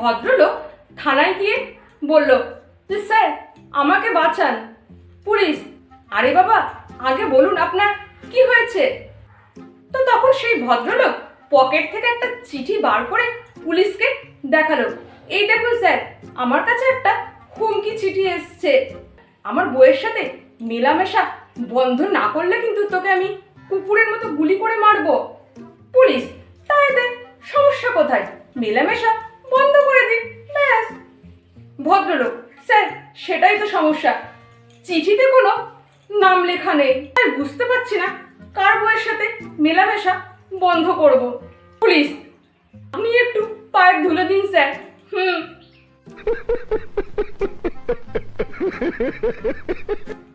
ভদ্রলোক থানায় গিয়ে বলল যে স্যার, আমাকে বাঁচান। পুলিশ, আরে বাবা, আগে বলুন আপনার কি হয়েছে? তো তখন সেই ভদ্রলোক পকেট থেকে একটা চিঠি বার করে পুলিশকে দেখাল। এই দেখুন স্যার, আমার কাছে একটা হুমকি চিঠি এসছে। আমার বইয়ের সাথে মেলামেশা বন্ধ না করলে কিন্তু তোকে আমি কুকুরের মতো গুলি করে মারবো। পুলিশ, তাই সমস্যা কোথায়? মেলামেশা ভদ্রলোক, স্যার, সেটাই তো সমস্যা। চিঠিতে কোনো নাম লেখা নেই। তাই বুঝতে পারছি না কার বইয়ের সাথে মেলামেশা বন্ধ করব। পুলিশ, আপনি একটু পায়ের ধুলে দিন, স্যার। হুম।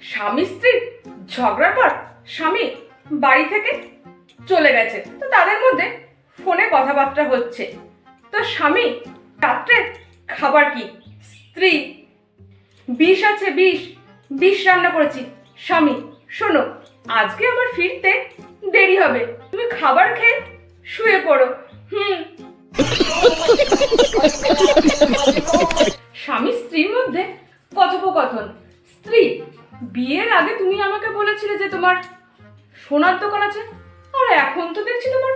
স্বামী স্ত্রীর ঝগড়ার পর স্বামী বাড়ি থেকে চলে গেছে। তো তাদের মধ্যে ফোনে কথাবার্তা হচ্ছে। তো স্বামী, রাত্রে খাবার কি? স্ত্রী। বিষ আছে, বিষ। বিষ রান্না করেছি। স্বামী, শোনো, আজকে আমার ফিরতে দেরি হবে। তুমি খাবার খেয়ে শুয়ে পড়ো। হুম। স্বামী স্ত্রীর মধ্যে কথোপকথন। স্ত্রী, বিয়ের আগে তুমি আমাকে বলেছিলে যে তোমার সোনার দোকান আছে, আর এখন তো দেখছি তোমার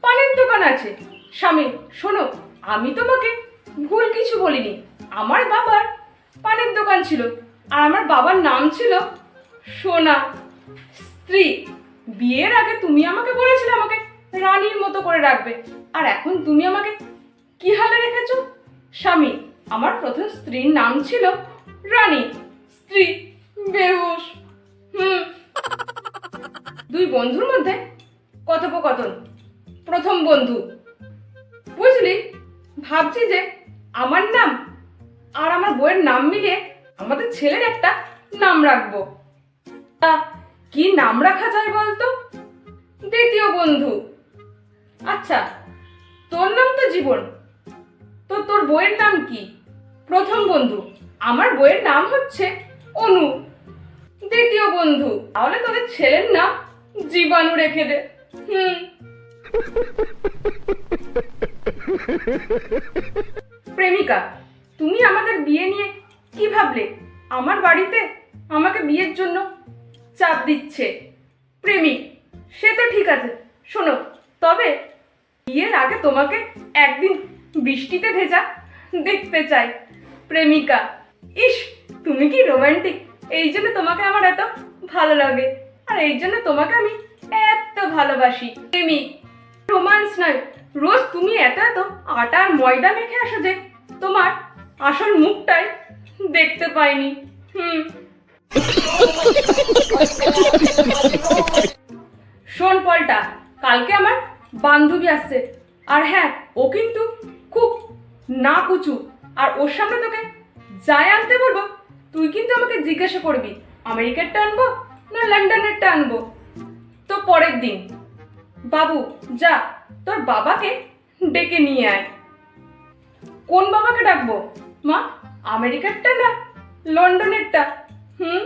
পানের দোকান আছে। স্বামী, শোনো, আমি তোমাকে ভুল কিছু বলিনি। আমার বাবার পানের দোকান ছিল আর আমার বাবার নাম ছিল সোনা। স্ত্রী, বিয়ের আগে তুমি আমাকে বলেছিলে আমাকে রানীর মতো করে রাখবে। আর এখন তুমি আমাকে কি হালে রেখেছো? স্বামী, আমার প্রথম স্ত্রীর নাম ছিল রানী। স্ত্রী, বেহুশ। হুম। দুই বন্ধুর মধ্যে কথোপকথন। প্রথম বন্ধু। বুঝলি? ভাবছি যে আমার নাম আর আমার বইয়ের নাম মিলে আমাদের ছেলের একটা নাম রাখব। তা কি নাম রাখা যায় বলতো? দ্বিতীয় বন্ধু। আচ্ছা তোর নাম তো জীবন। তো তোর বইয়ের নাম কি? প্রথম বন্ধু। আমার বইয়ের নাম হচ্ছে অনু। দ্বিতীয় বন্ধু। তাহলে তোদের ছেলের নাম জীবাণু রেখে দে। হুম। প্রেমিকা। তুমি আমাদের বিয়ে নিয়ে কি ভাবলে? আমার বাড়িতে আমাকে বিয়ের জন্য চাপ দিচ্ছে। প্রেমিক, সে তো ঠিক আছে। শোনো, তবে বিয়ের আগে তোমাকে একদিন বৃষ্টিতে ভেজা দেখতে চাই, প্রেমিকা। ইস, তুমি কি রোমান্টিক? এই জন্য তোমাকে আমার এত ভালো লাগে। আর এই জন্য তোমাকে আমি এত ভালোবাসি। প্রেমিক, রোমান্স নয়। রোজ তুমি এত এত আটার ময়দা মেখে আসো যে তোমার আসল মুখটাই দেখতে পাইনি। হুম। শোন পলটা, কালকে আমার বান্ধবী আসছে। আর হ্যাঁ ও কিন্তু খুব না কুচু আর ওর সামনে তোকে যাই আনতে বলব, তুই কিন্তু আমাকে জিজ্ঞাসা করবি, আমেরিকারটা আনব না লন্ডনেরটা আনব? তো পরের দিন। বাবু, যা, তোর বাবাকে ডেকে নিয়ে আয়। কোন বাবাকে ডাকবো? মা আমেরিকারটা না? লন্ডনেরটা। হুম?